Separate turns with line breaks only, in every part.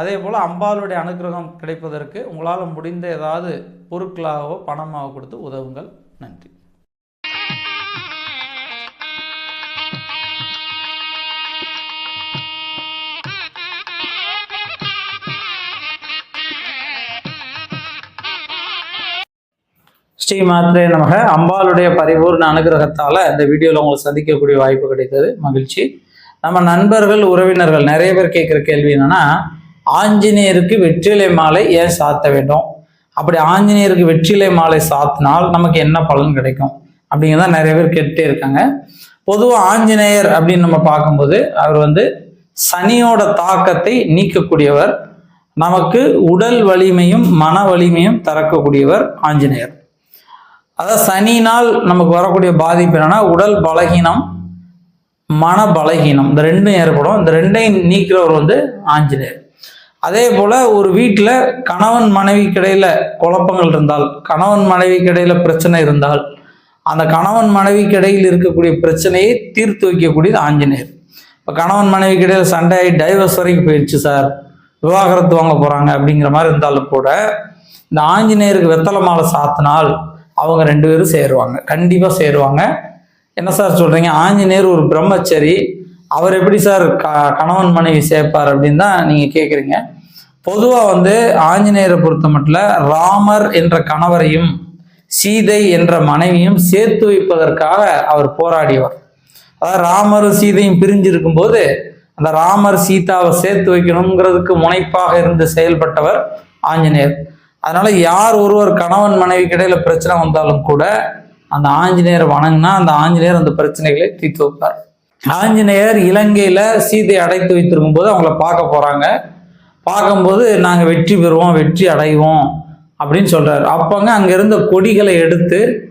அதே போல் அம்பாளுடைய அனுகிரகம் கிடைப்பதற்கு உங்களால் முடிந்த ஏதாவது பொருட்களாகவோ பணமாக கொடுத்து உதவுங்கள். நன்றி. ஸ்ரீ மாத்ரே நமக. அம்பாளுடைய பரிபூர்ண அனுகிரகத்தால் இந்த வீடியோவில் உங்களுக்கு சந்திக்கக்கூடிய வாய்ப்பு கிடைத்தது. மகிழ்ச்சி. நம்ம நண்பர்கள் உறவினர்கள் நிறைய பேர் கேட்குற கேள்வி என்னென்னா ஆஞ்சநேயருக்கு வெற்றிலை மாலை ஏன் சாத்த வேண்டும்? அப்படி ஆஞ்சநேயருக்கு வெற்றிலை மாலை சாத்தினால் நமக்கு என்ன பலன் கிடைக்கும்? அப்படிங்கிறத நிறைய பேர் கேட்டுட்டே இருக்காங்க. பொதுவாக ஆஞ்சநேயர் அப்படின்னு நம்ம பார்க்கும்போது அவர் வந்து சனியோட தாக்கத்தை நீக்கக்கூடியவர். நமக்கு உடல் வலிமையும் மன வலிமையும் தரக்கக்கூடியவர் ஆஞ்சநேயர். அதாவது சனினால் நமக்கு வரக்கூடிய பாதிப்பு என்னன்னா உடல் பலகீனம் மன பலகீனம். இந்த ரெண்டும் ஏற்படும். இந்த ரெண்டையும் நீக்கிறவர் வந்து ஆஞ்சநேயர். அதே போல ஒரு வீட்டில் கணவன் மனைவி கிடையில குழப்பங்கள் இருந்தால் கணவன் மனைவி கிடையில பிரச்சனை இருந்தால் அந்த கணவன் மனைவி இடையில் இருக்கக்கூடிய பிரச்சனையை தீர்த்து வைக்கக்கூடியது ஆஞ்சநேயர். இப்போ கணவன் மனைவி இடையில சண்டை ஆகி டைவர்ஸ் வரைக்கும் போயிடுச்சு சார். விவாகரத்து வாங்க போறாங்க அப்படிங்கிற மாதிரி இருந்தாலும் கூட இந்த ஆஞ்சநேயருக்கு வெத்தலை மாலை சாத்தினால் அவங்க ரெண்டு பேரும் சேருவாங்க. கண்டிப்பாக சேருவாங்க. என்ன சார் சொல்றீங்க? ஆஞ்சநேயர் ஒரு பிரம்மச்சரி. அவர் எப்படி சார் க கணவன் மனைவி சேர்ப்பார் அப்படின்னு தான் நீங்கள் கேட்குறீங்க பொதுவாக வந்து ஆஞ்சநேயரை பொறுத்த மட்டும் ராமர் என்ற கணவரையும் சீதை என்ற மனைவியும் சேர்த்து வைப்பதற்காக அவர் போராடியவர். அதாவது ராமரும் சீதையும் பிரிஞ்சிருக்கும் போது அந்த ராமர் சீதாவை சேர்த்து வைக்கணுங்கிறதுக்கு முனைப்பாக இருந்து செயல்பட்டவர் ஆஞ்சநேயர். அதனால யார் ஒருவர் கணவன் மனைவி கிடையில பிரச்சனை வந்தாலும் கூட அந்த ஆஞ்சநேயரை வணங்கினா அந்த ஆஞ்சநேயர் அந்த பிரச்சனைகளை தீர்த்து வைப்பார். ஆஞ்சநேயர் இலங்கையில சீதை அடைத்து வைத்திருக்கும் போது அவங்கள பார்க்க போறாங்க. பார்க்கும்போது நாங்கள் வெற்றி பெறுவோம் வெற்றி அடைவோம் அப்படின்னு சொல்கிறாரு அப்போங்க அங்கே இருந்த கொடிகளை எடுத்து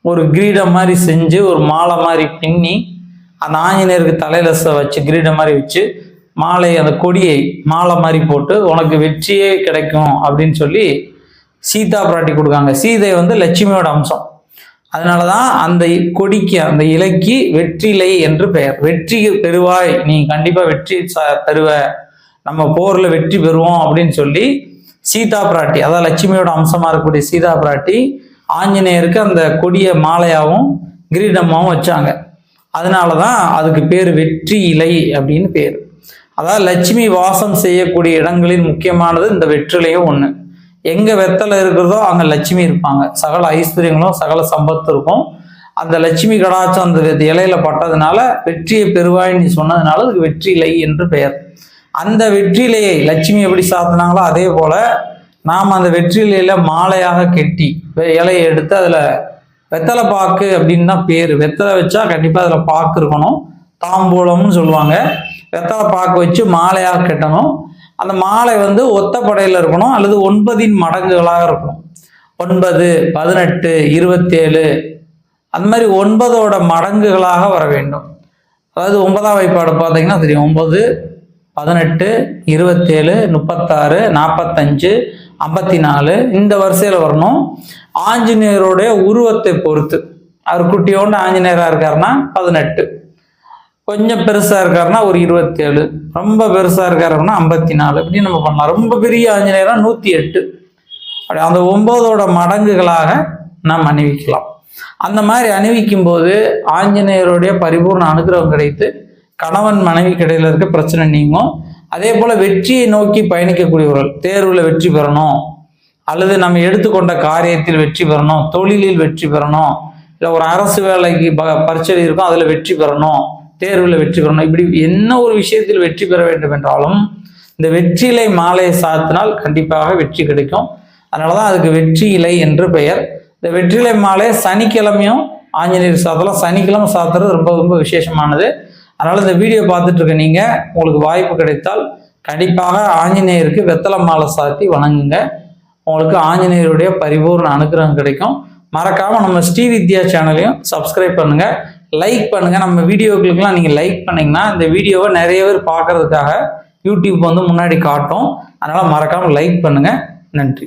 ஒரு கிரீடம் மாதிரி செஞ்சு ஒரு மாலை மாதிரி பின்னி அந்த ஆஞ்சநேயருக்கு தலையில வச்சு கிரீடம் மாதிரி வச்சு மாலை அந்த கொடியை மாலை மாதிரி போட்டு உனக்கு வெற்றியே கிடைக்கும் அப்படின்னு சொல்லி சீதா பிராட்டி கொடுக்காங்க. சீதை வந்து லட்சுமியோட அம்சம். அதனால தான் அந்த கொடிக்கு அந்த இலைக்கு வெற்றிலை என்று பெயர். வெற்றி பெறுவாய் நீ கண்டிப்பாக வெற்றி ச- பெறுவ நம்ம போர்ல வெற்றி பெறுவோம் அப்படின்னு சொல்லி சீதா பிராட்டி அதாவது லட்சுமியோட அம்சமா இருக்கக்கூடிய சீதா பிராட்டி ஆஞ்சநேயருக்கு அந்த கொடிய மாலையாவும் கிரீடமாவும் வச்சாங்க. அதனால தான் அதுக்கு பேர் வெற்றி இலை அப்படின்னு பேர். அதாவது லட்சுமி வாசம் செய்யக்கூடிய இடங்களில் முக்கியமானது இந்த வெற்றிலையும் ஒன்று எங்க வெத்தலை இருக்கிறதோ அங்க லட்சுமி இருப்பாங்க. சகல ஐஸ்வர்யங்களும் சகல சம்பத்து இருக்கும். அந்த லட்சுமி கடாச்சம் அந்த இலையில பட்டதுனால வெற்றியை பெறுவாய் சொன்னதுனால அதுக்கு வெற்றி இலை என்று பெயர். அந்த வெற்றிலையை லட்சுமி எப்படி சாத்தினாங்களோ அதே போல நாம் அந்த வெற்றிலையில மாலையாக கெட்டி வெ- இலையை எடுத்து அதில் வெத்தலை பாக்கு அப்படின்னு தான் பேர். வெத்தலை வச்சா கண்டிப்பாக அதில் பாக்கு இருக்கணும். தாம்பூலம்னு சொல்லுவாங்க. வெத்தலை பாக்கு வச்சு மாலையாக கட்டணும். அந்த மாலை வந்து ஒத்தப்படையில் இருக்கணும். அல்லது ஒன்பதின் மடங்குகளாக இருக்கணும். ஒன்பது பதினெட்டு இருபத்தேழு. அந்த மாதிரி ஒன்பதோட மடங்குகளாக வர வேண்டும். அதாவது ஒன்பதாம் வைப்பாடு பார்த்தீங்கன்னா தெரியும். ஒன்பது பதினெட்டு இருபத்தேழு முப்பத்தாறு நாற்பத்தஞ்சு ஐம்பத்தி நாலு இந்த வரிசையில் வரணும். ஆஞ்சநேயருடைய உருவத்தை பொறுத்து. அவர் குட்டியோண்டு ஆஞ்சநேயராக இருக்காருன்னா பதினெட்டு. கொஞ்சம் பெருசாக இருக்காருன்னா ஒரு இருபத்தேழு. ரொம்ப பெருசாக இருக்காருன்னா ஐம்பத்தி நாலு இப்படி நம்ம பண்ணலாம். ரொம்ப பெரிய ஆஞ்சநேயராக நூற்றி எட்டு அப்படி அந்த ஒம்போதோட மடங்குகளாக நாம் அணிவிக்கலாம். அந்த மாதிரி அணிவிக்கும் போது ஆஞ்சநேயருடைய பரிபூர்ண அனுகிரகம் கிடைத்து கணவன் மனைவி இடையில இருக்க பிரச்சனை நீங்கும். அதே போல வெற்றியை நோக்கி பயணிக்கக்கூடியவர்கள் தேர்வில் வெற்றி பெறணும். அல்லது நம்ம எடுத்துக்கொண்ட காரியத்தில் வெற்றி பெறணும் தொழிலில் வெற்றி பெறணும். இல்லை ஒரு அரசு வேலைக்கு ப பரீட்சை இருக்கும் அதில் வெற்றி பெறணும். தேர்வில் வெற்றி பெறணும். இப்படி என்ன ஒரு விஷயத்தில் வெற்றி பெற வேண்டும் என்றாலும் இந்த வெற்றி இலை மாலையை சாத்தினால் கண்டிப்பாக வெற்றி கிடைக்கும். அதனால தான் அதுக்கு வெற்றி இலை என்று பெயர். இந்த வெற்றிலை மாலை சனிக்கிழமையும் ஆஞ்சநேயர் சாத்தலாம். சனிக்கிழமை சாத்துறது ரொம்ப ரொம்ப விசேஷமானது. அதனால இந்த வீடியோ பார்த்துட்டு இருக்க நீங்க உங்களுக்கு வாய்ப்பு கிடைத்தால் கண்டிப்பாக ஆஞ்சநேயருக்கு வெத்தலை மாலை சாத்தி வணங்குங்க. உங்களுக்கு ஆஞ்சநேயருடைய பரிபூர்ண அனுகிரகம் கிடைக்கும். மறக்காம நம்ம ஸ்ரீ வித்யா சேனலையும் சப்ஸ்கிரைப் பண்ணுங்க. லைக் பண்ணுங்க. நம்ம வீடியோக்களுக்கெல்லாம் நீங்க லைக் பண்ணீங்கன்னா இந்த வீடியோவை நிறைய பேர் பார்க்கறதுக்காக யூடியூப் வந்து முன்னாடி காட்டும். அதனால மறக்காம லைக் பண்ணுங்க. நன்றி.